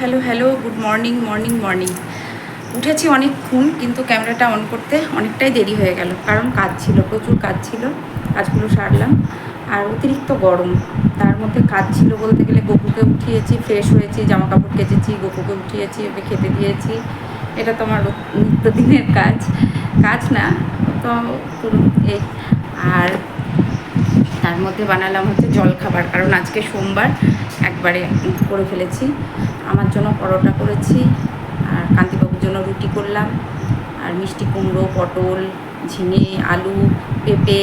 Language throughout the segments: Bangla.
Hello hello, good morning morning morning. উঠেছি অনেকক্ষণ কিন্তু ক্যামেরাটা অন করতে অনেকটাই দেরি হয়ে গেল, কারণ কাজ ছিল, প্রচুর কাজ ছিল, কাজগুলো সারলাম। আর অতিরিক্ত গরম, তার মধ্যে কাজ ছিল বলতে গেলে গপুকে উঠিয়েছি ফ্রেশ হয়েছি জামা কাপড় কেচেছি, গপুকে উঠিয়েছি, ওকে খেতে দিয়েছি। এটা তো আমার নিত্যদিনের কাজ কাজ না, তো এই আর তার মধ্যে বানালাম হচ্ছে জল খাবার কারণ আজকে সোমবার একবারে করে ফেলেছি। আমার জন্য পরোটা করেছি, আর কান্তিবাবুর জন্য রুটি করলাম। আর মিষ্টি কুমড়ো, পটল, ঝিঙে, আলু, পেঁপে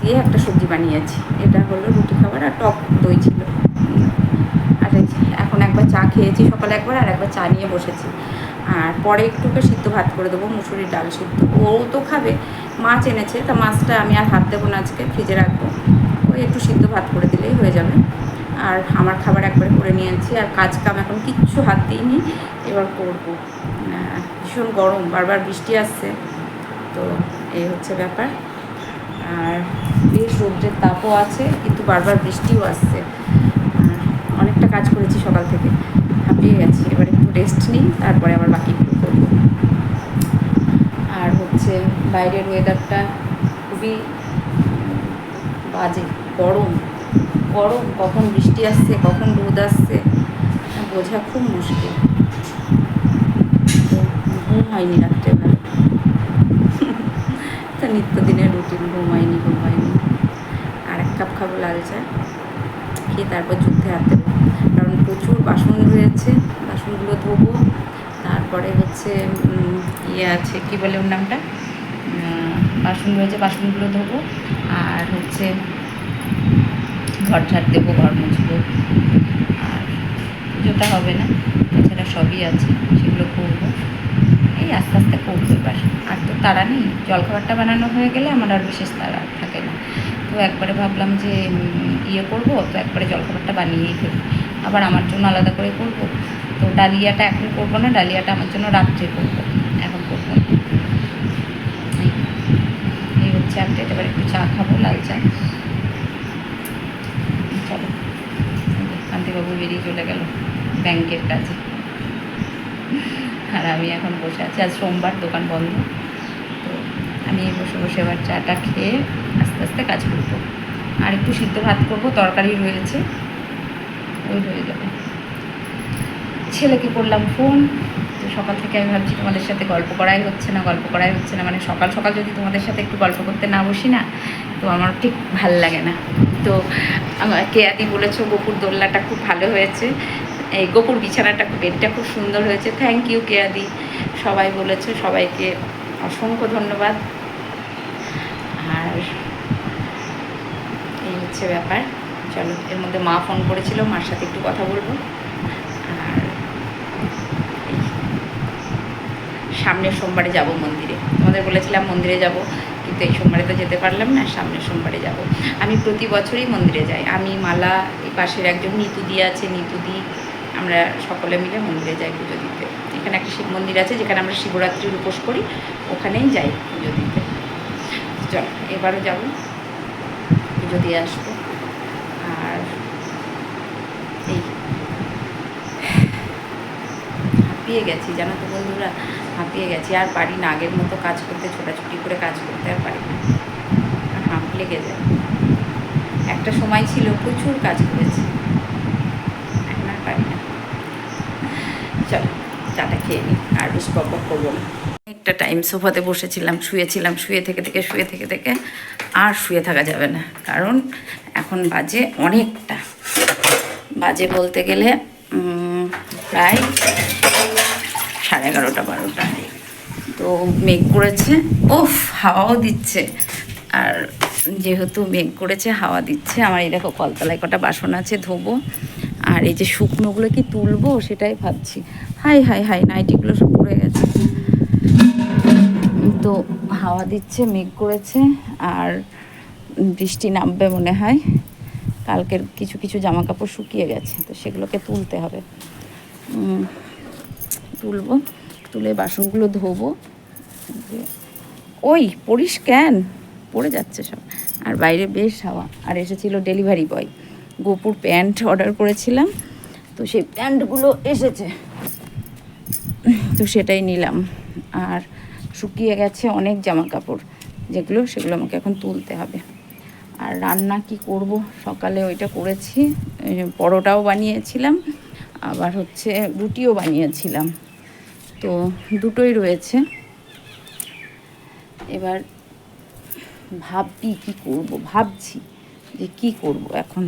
দিয়ে একটা সবজি বানিয়েছি। এটা হলো রুটি খাবার আর টক দই ছিল। আর এখন একবার চা খেয়েছি সকালে একবার আর একবার চা নিয়ে বসেছি। আর পরে একটুকে সিদ্ধ ভাত করে দেবো, মুসুরির ডাল সিদ্ধ। ও তো খাবে, মাছ এনেছে, তা মাছটা আমি আর হাত দেবো না আজকে, ফ্রিজে রাখব। ওই একটু সিদ্ধ ভাত করে দিলেই হয়ে যাবে। আর আমার খাবার একবারে করে নিয়েছি আর কাজ কাম এখন কিচ্ছু হাত দিইনি, এবার করব। ভীষণ গরম, বারবার বৃষ্টি আসছে, তো এই হচ্ছে ব্যাপার। আর বেশ রৌদ্রের তাপও আছে, কিন্তু বারবার বৃষ্টিও আসছে। অনেকটা কাজ করেছি সকাল থেকে, হাঁপিয়ে গেছি। এবার একটু রেস্ট নিই, তারপরে আবার বাকিগুলো করব। আর হচ্ছে বাইরের ওয়েদারটা খুবই বাজে, গরম। গরম, কখন বৃষ্টি আসছে, কখন রোদ আসছে বোঝা খুব মুশকিল। ঘুম হয়নি রাত্রে ভালো তো নিত্যদিনের রুটিন ঘুম হয়নি ঘুম হয়নি আর এক কাপ খাব লাল চা, খেয়ে তারপর যুদ্ধে হাত দেবো। কারণ প্রচুর বাসন রয়েছে, বাসনগুলো ধোবো। তারপরে হচ্ছে ইয়ে আছে, কি বলে ওর নামটা? বাসন রয়েছে, বাসনগুলো ধোবো। আর হচ্ছে ঘর ঝাড় দেবো, ঘর মুছবো। আর পুজোটা হবে না, এছাড়া সবই আছে, সেগুলো করব। এই আস্তে আস্তে করব এবার আর তো তারা নেই, জলখাবারটা বানানো হয়ে গেলে আমার আর বিশেষ তাড়া থাকে না। তো একবারে ভাবলাম যে ইয়ে করব, তো একবারে জলখাবারটা বানিয়েই ফেলি। আবার আমার জন্য আলাদা করে করব। তো ডালিয়াটা এখন করব না, ডালিয়াটা আমার জন্য রাত্রে করব, এখন করব এই হচ্ছে আপডেট এবার একটু চা খাব, লাল চা চলো কান্তিবাবু বেরিয়ে চলে গেল ব্যাংকের কাজে আর আমি এখন বসে আছি। আজ সোমবার দোকান বন্ধ। তো আমি বসে বসে এবার চাটা খেয়ে আস্তে আস্তে কাজ করব। আর একটু সিদ্ধ ভাত করব, তরকারি রয়েছে, ওই হয়ে যাবে। ছেলেকে করলাম ফোন। তো সকাল থেকে আমি ভাবছি তোমাদের সাথে গল্প করাই হচ্ছে না, গল্প করাই হচ্ছে না। মানে সকাল সকাল যদি তোমাদের সাথে একটু গল্প করতে না বসি না, তো আমার ঠিক ভালো লাগে না। তো কেয়াদি বলেছ গোপুর দোল্লাটা খুব ভালো হয়েছে। এই গোপুর বিছানাটা বেডটা খুব সুন্দর হয়েছে। থ্যাংক ইউ কেয়াদি। সবাই বলেছে, সবাইকে অসংখ্য ধন্যবাদ। আর এই হচ্ছে ব্যাপার। চলো, এর মধ্যে মা ফোন করেছিল, মার সাথে একটু কথা বলব। আর সামনের সোমবারে যাব মন্দিরে। তোমাদের বলেছিলাম মন্দিরে যাব। কিন্তু এই সোমবারে তো যেতে পারলাম না, সামনের সোমবারে যাব। আমি প্রতি বছরই মন্দিরে যাই। আমি মালা পাশের একজন নিতুদি আছে নিতুদি আমরা সকলে মিলে মন্দিরে যাই পুজো দিতে। এখানে একটা শিব মন্দির আছে, যেখানে আমরা শিবরাত্রির উপোস করি, ওখানেই যাই পুজো দিতে। চলো, এবারও যাব, পুজো দিয়ে আসব। আর এই হাঁপিয়ে গেছি, জানো তো বন্ধুরা? হাঁপিয়ে গেছি। আর পারি না, আগের মতো কাজ করতে, ছোটাছুটি করে কাজ করতে আর পারি না। হাঁপ লেগে যায় একটা সময় ছিল, প্রচুর কাজ করেছি। এখন আর পারি না। চলো, চাটা খেয়ে নিই, আর বেশি বক করব না। একটা টাইম সোফাতে বসেছিলাম, শুয়েছিলাম, শুয়ে থেকে থেকে, শুয়ে থেকে থেকে আর শুয়ে থাকা যাবে না। কারণ এখন বাজে অনেকটা। বাজে বলতে গেলে প্রায় সাড়ে এগারোটা, বারোটা। তো মেঘ করেছে। ওফ হাওয়াও দিচ্ছে। আর যেহেতু মেঘ করেছে, হাওয়া দিচ্ছে, আমার এই দেখো কলতলায় কটা বাসন আছে, ধোবো। আর এই যে শুকনোগুলো কি তুলবো, সেটাই ভাবছি। হাই হাই হাই, নাইটিগুলো সব পড়ে গেছে। তো হাওয়া দিচ্ছে, মেঘ করেছে, আর বৃষ্টি নামবে মনে হয়। কালকের কিছু কিছু জামা কাপড় শুকিয়ে গেছে, তো সেগুলোকে তুলতে হবে। তুলবো, তুলে বাসনগুলো ধোবো। ওই, পড়িস কেন? পড়ে যাচ্ছে সব। আর বাইরে বেশ হাওয়া। আর এসেছিল ডেলিভারি বয়। গোপুর প্যান্ট অর্ডার করেছিলাম, তো সেই প্যান্টগুলো এসেছে। তো সেটাই নিলাম। আর শুকিয়ে গেছে অনেক জামা কাপড় যেগুলো সেগুলো আমাকে এখন তুলতে হবে। আর রান্না কি করব? সকালে ওইটা করেছি। পরোটাও বানিয়েছিলাম, আবার হচ্ছে রুটিও বানিয়েছিলাম। তো দুটোই রয়েছে। এবার ভাববি কি করব, ভাবছি যে কি করব এখন।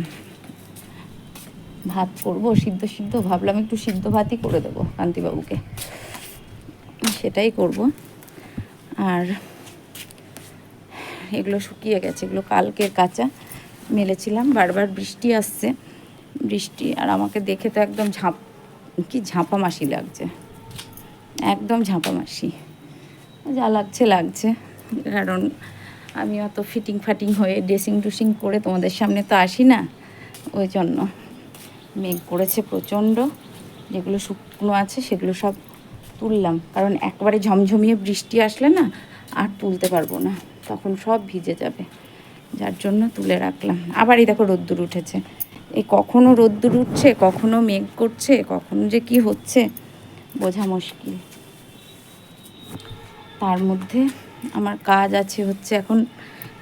ভাত করব, সিদ্ধ সিদ্ধ, ভাবলাম একটু সিদ্ধ ভাতই করে দেবো কান্তিবাবুকে। সেটাই করব। আর এগুলো শুকিয়ে গেছে, এগুলো কালকের কাঁচা মেলেছিলাম, বারবার বৃষ্টি আসছে। বৃষ্টি আর আমাকে দেখে তো একদম ঝাঁপ, কি ঝাঁপা মাসি লাগছে। একদম ঝাঁপা মাসি যা লাগছে লাগছে। কারণ আমি অত ফিটিং ফাটিং হয়ে ড্রেসিং টুসিং করে তোমাদের সামনে তো আসি না। ওই জন্য মেঘ করেছে প্রচণ্ড। যেগুলো শুকনো আছে সেগুলো সব তুললাম। কারণ একবারে ঝমঝমিয়ে বৃষ্টি আসলে না আর তুলতে পারব না। তখন সব ভিজে যাবে। যার জন্য তুলে রাখলাম। আবারই দেখো রোদ্দুর উঠেছে। এই কখনো রোদ্দুর উঠছে, কখনো মেঘ করছে, কখনো যে কি হচ্ছে, বোঝা মুশকিল। তার মধ্যে আমার কাজ আছে হচ্ছে এখন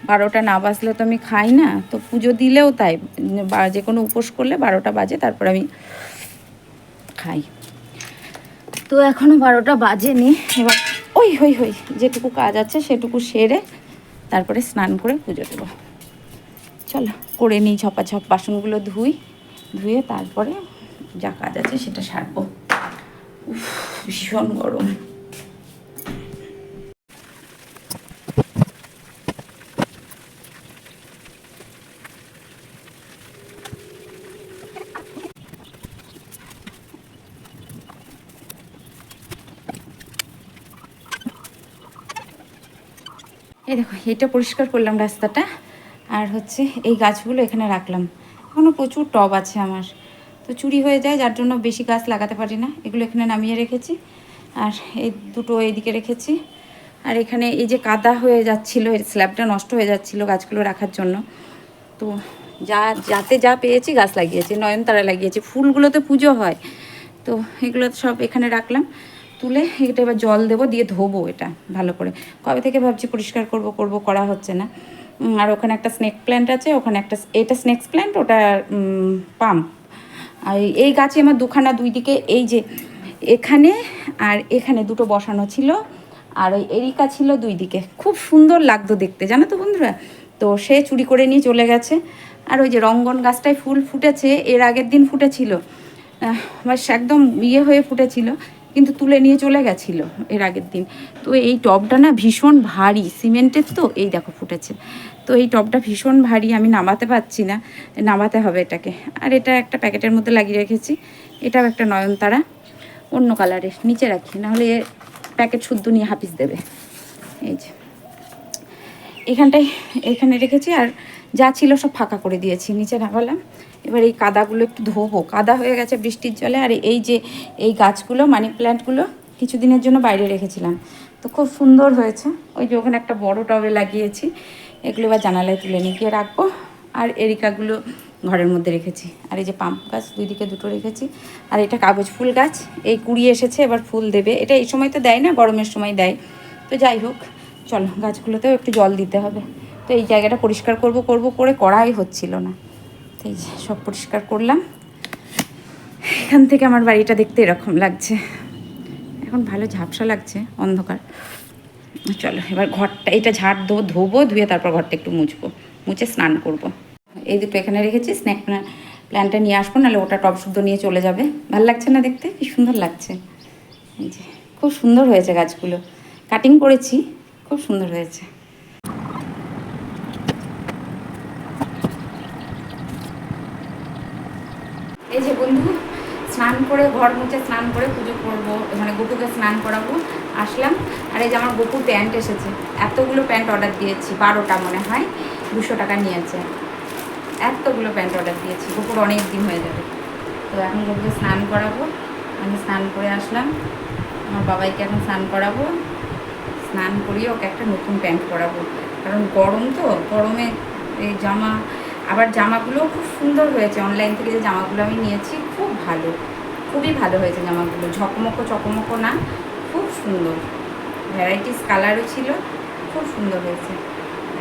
বারোটা না বাজলে তো আমি খাই না, তো পুজো দিলেও তাই বা যে কোনো উপোস করলে বারোটা বাজে, তারপর আমি খাই। তো এখনও বারোটা বাজেনি, এবার ওই হই হই যেটুকু কাজ আছে সেটুকু সেরে তারপরে স্নান করে পুজো দেবো। চলো, করে নিই ঝপাঝপ, বাসনগুলো ধুই, ধুয়ে তারপরে যা কাজ আছে সেটা সারবো। ভীষণ গরম। এই দেখো এটা পরিষ্কার করলাম রাস্তাটা। আর হচ্ছে এই গাছগুলো এখানে রাখলাম। এখনও প্রচুর টব আছে আমার। তো চুরি হয়ে যায়, যার জন্য বেশি গাছ লাগাতে পারি না। এগুলো এখানে নামিয়ে রেখেছি। আর এই দুটো এইদিকে রেখেছি। আর এখানে এই যে কাদা হয়ে যাচ্ছিল স্ল্যাবটা নষ্ট হয়ে যাচ্ছিল গাছগুলো রাখার জন্য। তো যা, যাতে যা পেয়েছি গাছ লাগিয়েছি, নয়নতারা লাগিয়েছি। ফুলগুলোতে পুজো হয়। তো এগুলো সব এখানে রাখলাম। তুলে এটা এবার জল দেবো, দিয়ে ধোবো এটা ভালো করে। কবে থেকে ভাবছি পরিষ্কার করব করব করা হচ্ছে না। আর ওখানে একটা স্নেক প্ল্যান্ট আছে, ওখানে একটা এটা স্নেক্স প্ল্যান্ট ওটা পাম্প আর এই- গাছে আমার দুখানা দুই দিকে, এই যে এখানে আর এখানে দুটো বসানো ছিল। আর ওই এরিকা ছিল দুই দিকে। খুব সুন্দর লাগতো দেখতে, জানো তো বন্ধুরা? তো সে চুরি করে নিয়ে চলে গেছে। আর ওই যে রঙ্গন গাছটায় ফুল ফুটেছে, এর আগের দিন ফুটেছিল। একদম ইয়ে হয়ে ফুটেছিল। কিন্তু তুলে নিয়ে চলে গেছিল এর আগের দিন। তো এই টবটা না ভীষণ ভারী, সিমেন্টের তো, এই দেখো ফুটেছে। তো এই টবটা ভীষণ ভারী, আমি নামাতে পারছি না, নামাতে হবে এটাকে। আর এটা একটা প্যাকেটের মধ্যে লাগিয়ে রেখেছি, এটাও একটা নয়নতারা, অন্য কালারের, নিচে রাখি, নাহলে প্যাকেট শুদ্ধ নিয়ে হাফিস দেবে। এই যে। এখানটায়, এখানে রেখেছি, আর যা ছিল সব ফাঁকা করে দিয়েছি, নিচে নামালাম। এবার এই কাদাগুলো একটু ধোবো। কাদা হয়ে গেছে বৃষ্টির জলে, আর এই যে এই গাছগুলো, মানি প্ল্যান্টগুলো কিছুদিনের জন্য বাইরে রেখেছিলাম। তো খুব সুন্দর হয়েছে। ওই যে ওখানে একটা বড় টবে লাগিয়েছি। এগুলো এবার জানালায় তুলে নিয়ে গিয়ে রাখব। আর এরিকাগুলো ঘরের মধ্যে রেখেছি। আর এই যে পাম্প গাছ, দুই দিকে দুটো রেখেছি। আর এটা কাগজ ফুল গাছ। এই কুড়ি এসেছে, এবার ফুল দেবে। এটা এই সময় তো দেয় না, গরমের সময় দেয়। তো যাই হোক, চলো গাছগুলোতেও একটু জল দিতে হবে। তো এই জায়গাটা পরিষ্কার করব করব করে করাই হচ্ছিল না। তো এই যে সব পরিষ্কার করলাম। এখান থেকে আমার বাড়িটা দেখতে এরকম লাগছে। এখন ভালো ঝাপসা লাগছে, অন্ধকার। চলো, এবার ঘরটা, এটা ঝাড় দেবো ধোবো, ধুয়ে তারপর ঘরটা একটু মুছবো। মুছে স্নান করব। এই দুটো এখানে রেখেছি, স্ন্যাক প্ল্যানটা নিয়ে আসব, নাহলে ওটা টপ শুদ্ধ নিয়ে চলে যাবে। ভালো লাগছে না দেখতে? কি সুন্দর লাগছে। খুব সুন্দর হয়েছে গাছগুলো। কাটিং করেছি, খুব সুন্দর হয়েছে। যে বন্ধু, স্নান করে ঘর মুছে স্নান করে পুজো করব মানে গোপুকে স্নান করাবো, আসলাম। আর এই যে আমার গোপু প্যান্ট এসেছে, এতগুলো প্যান্ট অর্ডার দিয়েছি, বারোটা মনে হয়, দুশো টাকা নিয়েছে। এতগুলো প্যান্ট অর্ডার দিয়েছি, গোপুর অনেক দিন হয়ে যাবে। তো এখন গোপুকে স্নান করাবো, আমি স্নান করে আসলাম, আমার বাবাইকে এখন স্নান করাবো, স্নান করিয়ে ওকে একটা নতুন প্যান্ট পরাবো। কারণ গরম তো, গরমে এই জামা আবার জামাগুলো খুব সুন্দর হয়েছে। অনলাইন থেকে যে জামাগুলো আমি নিয়েছি, খুব ভালো। খুবই ভালো হয়েছে জামাগুলো। ঝকমকো চকমকো না, খুব সুন্দর। ভ্যারাইটিস কালারও ছিল, খুব সুন্দর হয়েছে।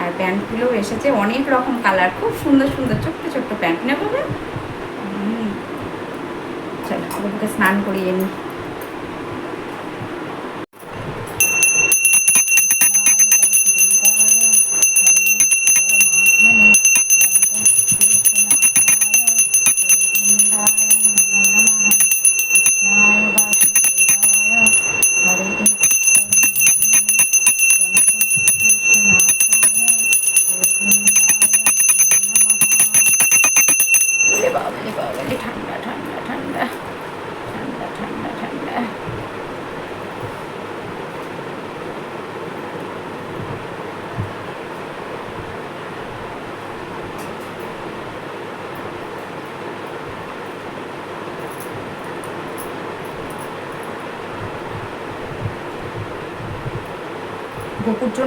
আর প্যান্টগুলোও এসেছে, অনেক রকম কালার খুব সুন্দর সুন্দর, ছোট্ট ছোট্ট প্যান্ট। নেব চলো বাবুকে স্নান করিয়ে নিই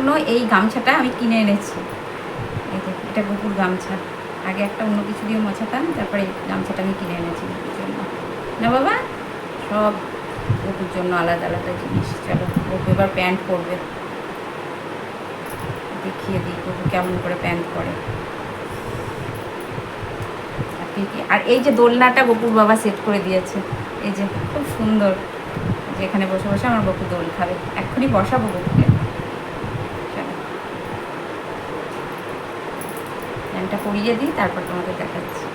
জন্য এই গামছাটা আমি কিনে এনেছি। এই যে, এটা গপুর গামছা। আগে একটা অন্য কিছু দিয়ে মোছাতাম, তারপরে এই গামছাটা আমি কিনে এনেছি গপুর জন্য। না বাবা? সব গপুর জন্য আলাদা আলাদা জিনিস। চলো গপু এবার প্যান্ট পরবে। দেখিয়ে দিই গপু কেমন করে প্যান্ট পরে। আর এই যে দোলনাটা গপুর বাবা সেট করে দিয়েছে। এই যে, খুব সুন্দর। যে এখানে বসে বসে আমার গপু দোল খাবে। এক্ষুনি বসাবো গপুকে চলো প্যান্টটা পরিয়ে দিই তারপর তোমাকে দেখাচ্ছি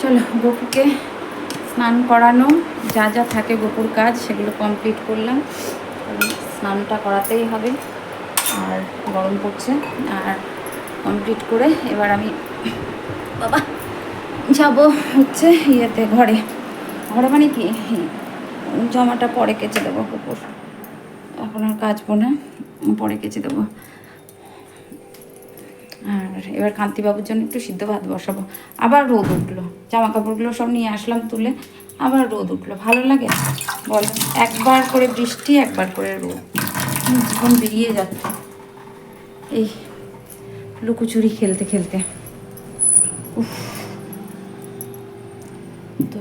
চলো গপুকে স্নান করানো, যা যা থাকে গপুর কাজ, সেগুলো কমপ্লিট করলাম। স্নানটা করাতেই হবে, আর গরম পড়ছে, আর কমপ্লিট করে এবার আমি বাবা যাব হচ্ছে ইয়েতে ঘরে। ঘরে মানে কি? জামাটা পরে কেচে দেবো কুকুর এখন আর কাচবো না, পরে কেচে দেবো। আর এবার কান্তিবাবুর জন্য একটু সিদ্ধ ভাত বসাবো। আবার রোদ উঠল। জামা কাপড়গুলো সব নিয়ে আসলাম তুলে, আবার রোদ উঠল। ভালো লাগে বল, একবার করে বৃষ্টি, একবার করে রোদ। জীবন বেরিয়ে যাচ্ছে। এই লুকোচুরি খেলতে খেলতে। উফ। তো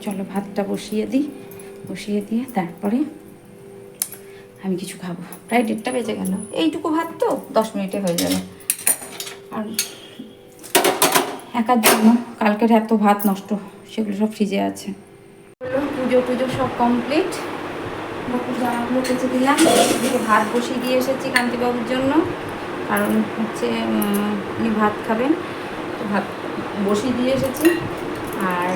চলো ভাতটা বসিয়ে দিই, বসিয়ে দিয়ে তারপরে আমি কিছু খাব। প্রায় দেড়টা বেজে গেল। এইটুকু ভাত তো দশ মিনিটে হয়ে যাবে। আর একার জন্য কালকের এত ভাত নষ্ট, সেগুলো সব ফ্রিজে আছে। পুজো টুজো সব কমপ্লিট বকুর জামাগুলো কেচে দিলাম। ভাত বসিয়ে দিয়ে এসেছি কান্তিবাবুর জন্য। কারণ হচ্ছে উনি ভাত খাবেন। তো ভাত বসিয়ে দিয়ে এসেছি। আর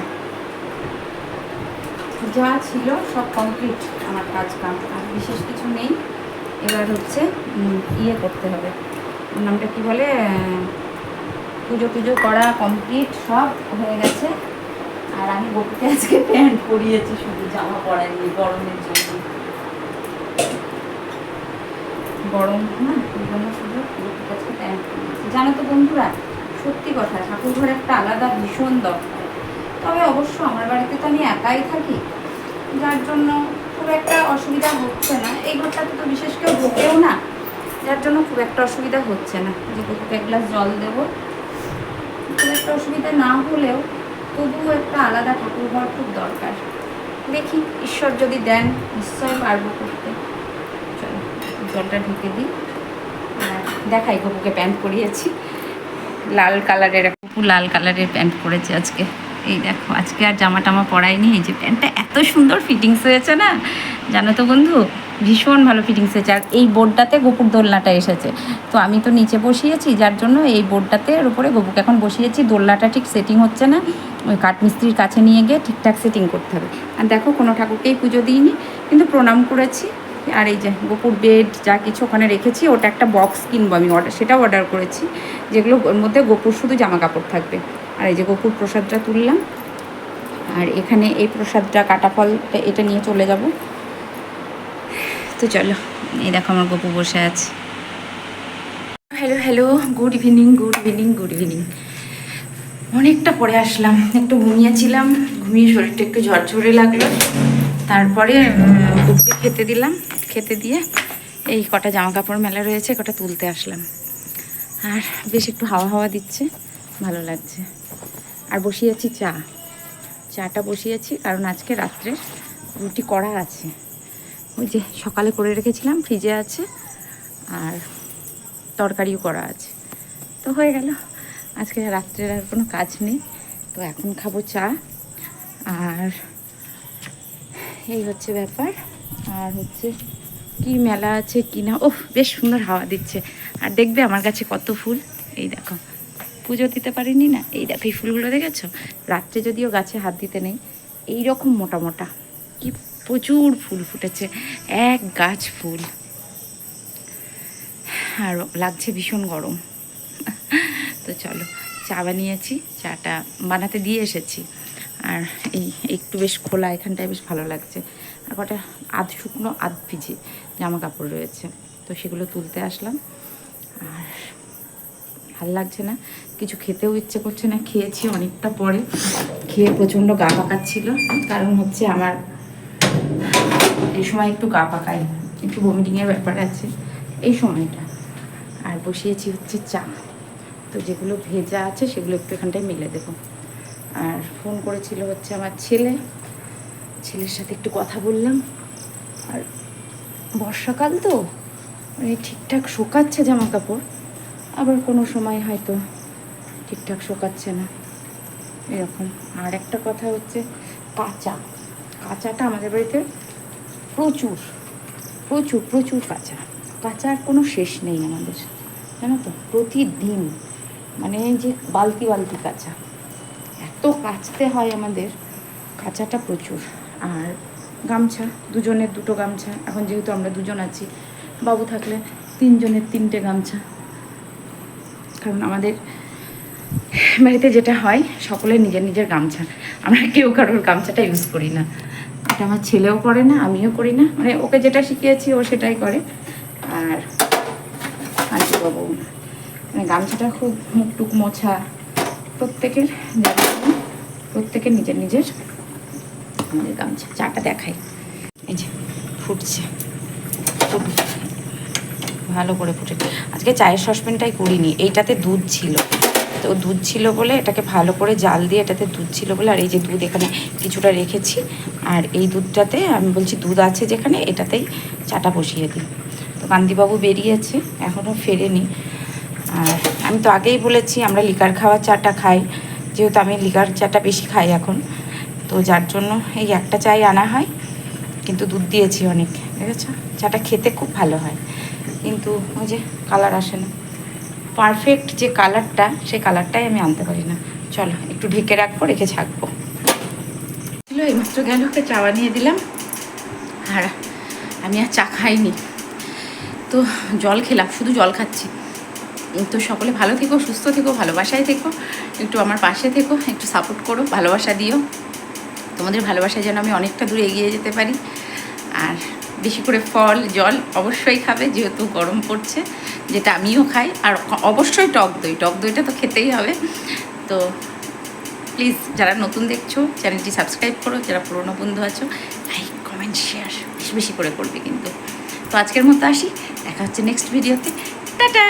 যা ছিল সব কমপ্লিট আমার কাজ কাম, আর বিশেষ কিছু নেই। এবার হচ্ছে ইয়ে করতে হবে। নামটা কি বলে? পুজো টুজো করা কমপ্লিট সব হয়ে গেছে। আর আমি বকুকে আজকে প্যান্ট পরিয়েছি, শুধু জামা পরাইনি গরমের জন্য। গরম না এই জন্য শুধু বকুকে আজকে প্যান্ট পরিয়েছি। জানো তো বন্ধুরা, সত্যি কথা ঠাকুর ঘর একটা আলাদা ভীষণ দরকার। তবে অবশ্য আমার বাড়িতে তো আমি একাই থাকি। যার জন্য খুব একটা অসুবিধা হচ্ছে না। এই ঘরটাতে তো বিশেষ কেউ ঢোকেও না। যার জন্য খুব একটা অসুবিধা হচ্ছে না। যে কুকুরকে এক গ্লাস জল দেবো। খুব একটা অসুবিধা না হলেও তবুও একটা আলাদা ঠাকুর ঘর খুব দরকার। দেখি, ঈশ্বর যদি দেন, নিশ্চয়ই পারব করতে। চলো, জলটা ঢুকে দিই। দেখাই গপুকে প্যান্ট পরিয়েছি। লাল কালারের গপু লাল কালারের প্যান্ট পরেছে আজকে। এই দেখো, আজকে আর জামা টামা পরাইনি এই যে প্যান্টটা এত সুন্দর ফিটিংস হয়েছে না? জানো তো বন্ধু? ভীষণ ভালো ফিটিংস হয়েছে আর এই বোর্ডটাতে গোপুর দোলনাটা এসেছে। তো আমি তো নিচে বসিয়েছি, যার জন্য এই বোর্ডটাতে এর উপরে গোপুকে এখন বসিয়েছি। দোলনাটা ঠিক সেটিং হচ্ছে না। ওই কাঠমিস্ত্রির কাছে নিয়ে গিয়ে ঠিকঠাক সেটিং করতে হবে। আর দেখো, কোনো ঠাকুরকেই পুজো দিইনি, কিন্তু প্রণাম করেছি। আর এই যে গোপুর বেড যা কিছু ওখানে রেখেছি, ওটা একটা বক্স কিনবো আমি। অর্ডার সেটাও অর্ডার করেছি, যেগুলো ওর মধ্যে গোপুর শুধু জামা কাপড় থাকবে। আর এই যে গোপুর প্রসাদটা তুললাম। আর এখানে এই প্রসাদটা কাটা ফল এটা নিয়ে চলে যাব। তো চলো, এই দেখো আমার গপু বসে আছে। Hello hello good evening good evening good evening অনেকটা পরে আসলাম, একটু ঘুমিয়েছিলাম ঘুমিয়ে শরীরটা একটু ঝরঝরে লাগল। তারপরে গপুকে খেতে দিলাম, খেতে দিয়ে এই কটা জামা কাপড় মেলা রয়েছে, কটা তুলতে আসলাম। আর বেশ একটু হাওয়া হাওয়া দিচ্ছে, ভালো লাগছে। আর বসিয়েছি চা। চাটা বসিয়েছি কারণ আজকে রাত্রে রুটি করা আছে। ওই যে সকালে করে রেখেছিলাম ফ্রিজে আছে আর তরকারিও করা আছে। তো হয়ে গেল। আজকে রাত্রের আর কোনো কাজ নেই। তো এখন খাব চা। আর এই হচ্ছে ব্যাপার। আর হচ্ছে কি মেলা আছে কি না? ওহ, বেশ সুন্দর হাওয়া দিচ্ছে। আর দেখবে আমার কাছে কত ফুল। এই দেখো। পুজো দিতে পারিনি না? এই দেখো, এই ফুলগুলো দেখেছ? রাত্রে যদিও গাছে হাত দিতে নেই এই রকম মোটা মোটা। কি প্রচুর ফুল ফুটেছে, এক গাছ ফুল। আর লাগছে ভীষণ গরম। তো চলো, চা বানিয়েছি, চাটা বানাতে দিয়ে এসেছি। আর এই একটু বেশ খোলা, এখানটায় বেশ ভালো লাগছে। আর কটা আধ শুকনো, আধ ভিজে জামা কাপড় রয়েছে। তো সেগুলো তুলতে আসলাম। আর ভালো লাগছে না। কিছু খেতেও ইচ্ছে করছে না, খেয়েছি অনেকটা পরে। খেয়ে প্রচণ্ড গা পাকাচ্ছিল। কারণ হচ্ছে আমার এই সময় একটু গা পাকাই, একটু ভমিটিংয়ের ব্যাপার আছে, এই সময়টা। আর বসিয়েছি হচ্ছে চা। তো যেগুলো ভেজা আছে সেগুলো একটু এখানটায় মেলে দেবো। আর ফোন করেছিল হচ্ছে আমার ছেলে। ছেলের সাথে একটু কথা বললাম। আর বর্ষাকাল তো মানে ঠিকঠাক শোকাচ্ছে জামা কাপড় আবার কোনো সময় হয়তো ঠিকঠাক শোকাচ্ছে না। এরকম। আর একটা কথা হচ্ছে কাঁচা। কাঁচাটা আমাদের বাড়িতে প্রচুর প্রচুর প্রচুর কাঁচা কাঁচার কোনো শেষ নেই আমাদের, জানো তো? প্রতিদিন মানে যে বালতি বালতি কাঁচা। এত কাচতে হয় আমাদের, কাঁচাটা প্রচুর। আর গামছা, দুজনের দুটো গামছা। এখন যেহেতু আমরা দুজন আছি, বাবু থাকলে তিনজনের তিনটে গামছা। কারণ আমাদের বাড়িতে যেটা হয় সকলের নিজের নিজের গামছা। আমরা কেউ কারোর গামছাটা ইউজ করি না। এটা আমার ছেলেও করে না, আমিও করি না। মানে ওকে যেটা শিখিয়েছি ও সেটাই করে। আর আন্টি বাবু মানে গামছাটা খুব মুখ টুক মোছা প্রত্যেকের প্রত্যেকের নিজের নিজের আমাদের গামছা। চাটা দেখাই। এই যে ফুটছে। ভালো করে ফুটে। আজকে চায়ের সসপ্যানটাই করিনি, এইটাতে দুধ ছিল। তো দুধ ছিল বলে এটাকে ভালো করে জাল দিয়ে এটাতে দুধ ছিল বলে, আর এই যে দুধ এখানে কিছুটা রেখেছি, আর এই দুধটাতে আমি বলছি দুধ আছে যেখানে, এটাতেই চাটা বসিয়ে দিই। তো কান্তিবাবু বেরিয়েছে এখনও ফেরেনি। আর আমি তো আগেই বলেছি, আমরা লিকার খাওয়া চাটা খাই, যেহেতু আমি লিকার চাটা বেশি খাই এখন। তো যার জন্য এই একটা চাই আনা হয়, কিন্তু দুধ দিয়েছি অনেক, ঠিক আছে? চাটা খেতে খুব ভালো হয়। কিন্তু ওই যে কালার আসে না। পারফেক্ট যে কালারটা সেই কালারটাই আমি আনতে পারি না। চলো, একটু ঢেকে রাখব, রেখে ছাকবো। ছিল এইমাত্র গেল ওকে চা বানিয়ে দিলাম। আর আমি আর চা খাইনি। তো জল খেলাম, শুধু জল খাচ্ছি। তো সকলে ভালো থেকো, সুস্থ থেকো, ভালোবাসায় থেকো, একটু আমার পাশে থেকো, একটু সাপোর্ট করো, ভালোবাসা দিও। তোমাদের ভালোবাসায় যেন আমি অনেকটা দূরে এগিয়ে যেতে পারি। আর বেশি করে ফল, জল অবশ্যই খাবে, যেহেতু গরম পড়ছে, যেটা আমিও খাই, আর অবশ্যই টক দই। টক দইটা তো খেতেই হবে। তো প্লিজ যারা নতুন দেখছ, চ্যানেলটি সাবস্ক্রাইব করো, যারা পুরনো বন্ধু আছো লাইক কমেন্ট শেয়ার বেশি বেশি করে করবে কিন্তু। তো আজকের মতো আসি। দেখা হচ্ছে নেক্সট ভিডিওতে টাটা!